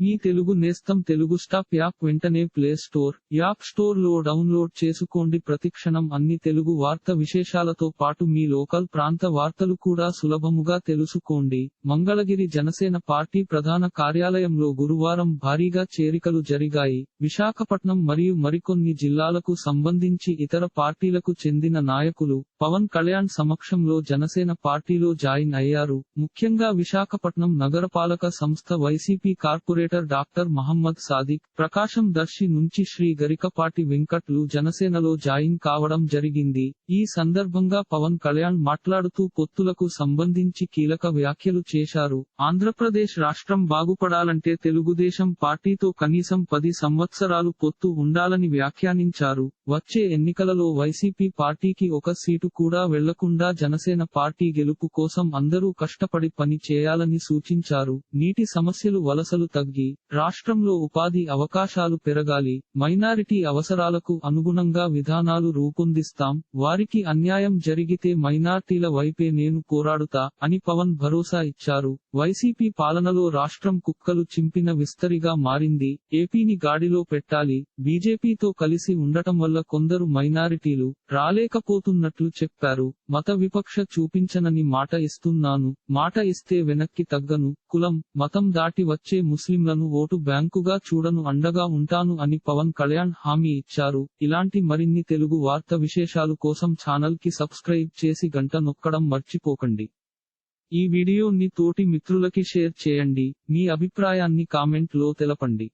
మీ తెలుగు నేస్తం Telugu stop app వెంటనే play store app స్టోర్లో డౌన్లోడ్ చేసుకోండి. ప్రతిక్షణం అన్ని తెలుగు వార్త విశేషాలతో పాటు మీ లోకల్ ప్రాంత వార్తలు కూడా సులభముగా తెలుసుకోండి. మంగళగిరి జనసేన పార్టీ ప్రధాన కార్యాలయంలో గురువారం భారీగా చేరికలు జరిగాయి. విశాఖపట్నం మరియు మరికొన్ని జిల్లాలకు సంబంధించి ఇతర పార్టీలకు చెందిన నాయకులు పవన్ కళ్యాణ్ సమక్షంలో జనసేన పార్టీలో జాయిన్ అయ్యారు. ముఖ్యంగా విశాఖపట్నం నగరపాలక సంస్థ YCP corporator doctor Mohammed Sadiq Prakasam Darsi నుంచి శ్రీ గరికపాటి వెంకట్లు జనసేనలో జాయిన్ కావడం జరిగింది. ఈ సందర్భంగా పవన్ కళ్యాణ్ మాట్లాడుతూ పొత్తులకు సంబంధించి కీలక వ్యాఖ్యలు చేశారు. ఆంధ్రప్రదేశ్ రాష్ట్రం బాగుపడాలంటే తెలుగుదేశం పార్టీతో కనీసం పది సంవత్సరాలు పొత్తు ఉండాలని వ్యాఖ్యానించారు. వచ్చే ఎన్నికలలో వైసీపీ పార్టీకి ఒక సీటు కూడా వెళ్ళకుండా జనసేన పార్టీ గెలుపు కోసం అందరూ కష్టపడి పని చేయాలని సూచించారు. నీటి సమస్యలు వలసలు తగ్గి రాష్ట్రంలో ఉపాధి అవకాశాలు పెరగాలి మైనారిటీ అవసరాలకు అనుగుణంగా విధానాలు రూపొందిస్తాం వారికి అన్యాయం జరిగితే మైనార్టీల వైపే నేను పోరాడుతా అని పవన్ భరోసా ఇచ్చారు. వైసీపీ పాలనలో రాష్ట్రం కుక్కలు చింపిన విస్తరిగా మారింది. ఏపీని గాడిలో పెట్టాలి. బీజేపీతో కలిసి ఉండటం వల్ల కొందరు మైనారిటీలు రాలేకపోతున్నట్లు చెప్పారు. మత విపక్ష చూపించనని మాట ఇస్తున్నాను. మాట ఇస్తే వెనక్కి తగ్గను. కులం మతం దాటి వచ్చే ముస్లింలను ఓటు బ్యాంకుగా చూడను అండగా ఉంటాను అని పవన్ కళ్యాణ్ హామీ ఇచ్చారు. ఇలాంటి మరిన్ని తెలుగు వార్త విశేషాలు కోసం ఛానల్కి సబ్స్క్రైబ్ చేసి గంట నొక్కడం మర్చిపోకండి. ఈ వీడియోని తోటి మిత్రులకి షేర్ చేయండి. మీ అభిప్రాయాన్ని కామెంట్లో తెలపండి.